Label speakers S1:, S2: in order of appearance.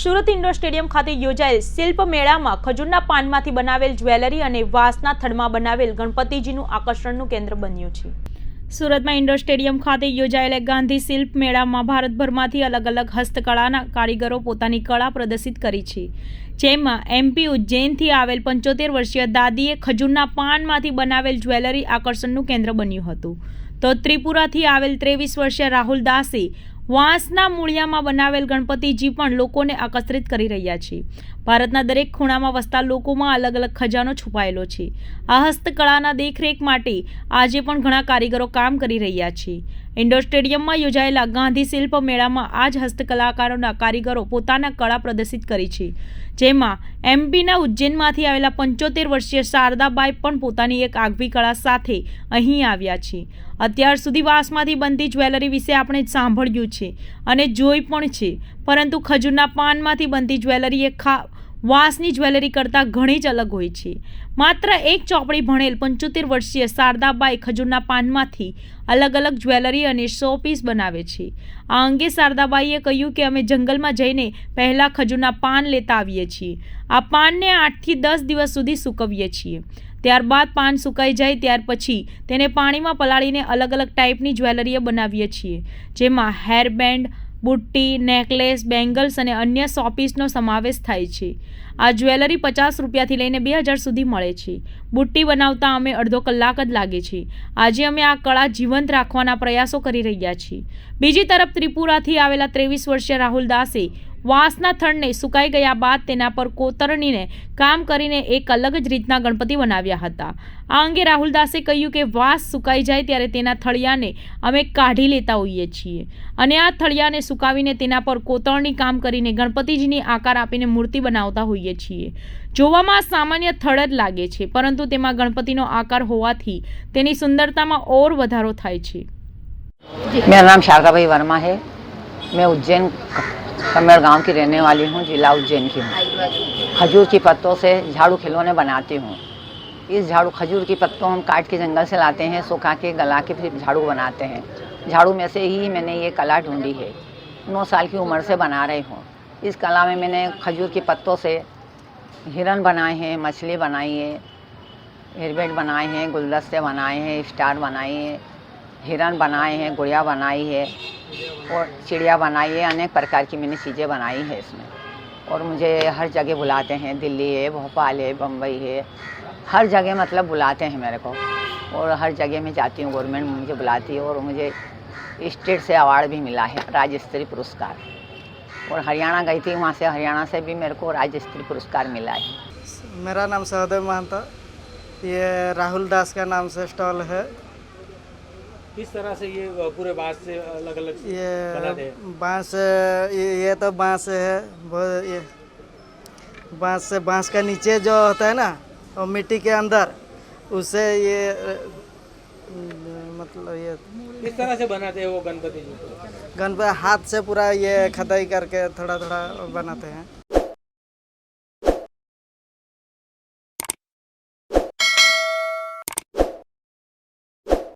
S1: Surat indoor stadium ખાતે યોજાયેલ શિલ્પ મેળામાં ખજૂરના પાનમાંથી બનાવેલ જ્વેલરી અને વાંસના થડમાં બનાવેલ ગણપતિજીનું આકર્ષણનું કેન્દ્ર બન્યું છે. સુરતમાં ઇન્ડોર સ્ટેડિયમ ખાતે યોજાયેલા ગાંધી શિલ્પ મેળામાં ભારતભરમાંથી અલગ અલગ હસ્તકળાના કારીગરો પોતાની કળા પ્રદર્શિત કરી છે. જેમાં એમપી ઉજ્જૈનથી આવેલ પંચોતેર વર્ષીય દાદીએ ખજૂરના પાનમાંથી બનાવેલ જ્વેલરી આકર્ષણનું કેન્દ્ર બન્યું હતું. તો ત્રિપુરાથી આવેલ ત્રેવીસ વર્ષીય રાહુલ દાસે વાંસના મૂળિયામાં બનાવેલ ગણપતિજી પણ લોકોને આકર્ષિત કરી રહ્યા છે. ભારતના દરેક ખૂણામાં વસતા લોકોમાં અલગ અલગ ખજાનો છુપાયેલો છે. આ હસ્તકળાના દેખરેખ માટે આજે પણ ઘણા કારીગરો કામ કરી રહ્યા છે. ઇન્ડોર સ્ટેડિયમમાં યોજાયેલા ગાંધી શિલ્પ મેળામાં આ જ હસ્તકલાકારોના કારીગરો પોતાના કળા પ્રદર્શિત કરી છે. જેમાં એમપીના ઉજ્જૈનમાંથી આવેલા પંચોતેર વર્ષીય શારદાબાઈ પણ પોતાની એક આગવી કળા સાથે અહીં આવ્યા છે. અત્યાર સુધી વાંસમાંથી બનતી જ્વેલરી વિશે આપણે સાંભળ્યું છે અને જોઈ પણ છે. પરંતુ ખજૂરના પાનમાંથી બનતી જ્વેલરી એ ખા વાંસની જ્વેલરી કરતાં ઘણી જ અલગ હોય છે. માત્ર એક ચોપડી ભણેલ પંચોતેર વર્ષીય શારદાબાઈ ખજૂરના પાનમાંથી અલગ અલગ જ્વેલરી અને શો પીસ બનાવે છે. આ અંગે શારદાબાઈએ કહ્યું કે અમે જંગલમાં જઈને પહેલાં ખજૂરના પાન લેતા આવીએ છીએ. આ પાનને આઠથી દસ દિવસ સુધી સૂકવીએ છીએ. ત્યારબાદ પાન સુકાઈ જાય ત્યાર પછી તેને પાણીમાં પલાળીને અલગ અલગ ટાઈપની જ્વેલરીઓ બનાવીએ છીએ. જેમાં હેરબેન્ડ બુટ્ટી, નેકલેસ, બેંગલ્સ અને અન્ય શોપીસનો સમાવેશ થાય છે. આ જ્વેલરી પચાસ રૂપિયાથી લઈને બે હજાર સુધી મળે છે. બુટ્ટી બનાવતા અમે અડધો કલાક જ લાગે છે. આજે અમે આ કળા જીવંત રાખવાના પ્રયાસો કરી રહ્યા છીએ. બીજી તરફ ત્રિપુરાથી આવેલા ત્રેવીસ વર્ષીય રાહુલ દાસે વાંસના થડને સુકાઈ ગયા બાદ તેના પર કોતરણીને કામ કરીને એક અલગ જ રીતના ગણપતિ બનાવ્યા હતા આ અંગે રાહુલ દાસે કહ્યું કે વાંસ સુકાઈ જાય ત્યારે તેના થળિયાને અમે કાઢી લેતા હોઈએ છીએ અને આ થળિયાને સુકાવીને તેના પર કોતરણી કામ કરીને ગણપતિજીની આકાર આપીને મૂર્તિ બનાવતા હોઈએ છીએ જોવામાં આ સામાન્ય થડ જ લાગે છે પરંતુ તેમાં ગણપતિનો આકાર હોવાથી તેની સુંદરતામાં ઓર વધારો થાય છે
S2: मेरा नाम शारदा भाई वर्मा है मैं उज्जैन कमेर गाँव की रहने वाली हूँ, जिला उज्जैन की हूँ। खजूर की पत्तों से झाड़ू खिलौने बनाती हूँ। इस झाड़ू, खजूर की पत्तों हम काट के जंगल से लाते हैं, सुखा के, गला के फिर झाड़ू बनाते हैं। झाड़ू में से ही मैंने ये कला ढूंढी है। नौ साल की उम्र से बना रही हूँ। इस कला में मैंने खजूर के पत्तों से हिरन बनाए हैं, मछली बनाई है हेयरबैंड बनाए हैं, गुलदस्ते बनाए हैं, स्टार बनाए हैं, हिरन बनाए हैं, गुड़िया बनाई है। और चिड़िया बनाई है, अनेक प्रकार की मैंने चीज़ें बनाई है इसमें। और मुझे हर जगह बुलाते हैं, दिल्ली है, भोपाल है बम्बई है। हर जगह मतलब बुलाते हैं मेरे को। और हर जगह मैं जाती हूँ, गवर्नमेंट मुझे बुलाती है और मुझे स्टेट से अवार्ड भी मिला है राज्य स्तरीय पुरस्कार। और हरियाणा गई थी, वहाँ से हरियाणा से भी मेरे को राज्य स्तरीय पुरस्कार मिला है।
S3: मेरा नाम सहदेव महंता, ये राहुल दास का नाम से स्टॉल है।
S4: किस तरह से ये पूरे बाँस से अलग अलग बनाते
S3: ये
S4: हैं?
S3: बाँस ये, ये तो बाँस है ये बाँस से बाँस का नीचे जो होता है ना और मिट्टी के अंदर उससे ये मतलब ये
S4: किस तरह से बनाते हैं वो गणपति जी?
S3: गणपति हाथ से पूरा ये खदाई करके थोड़ा थोड़ा बनाते हैं।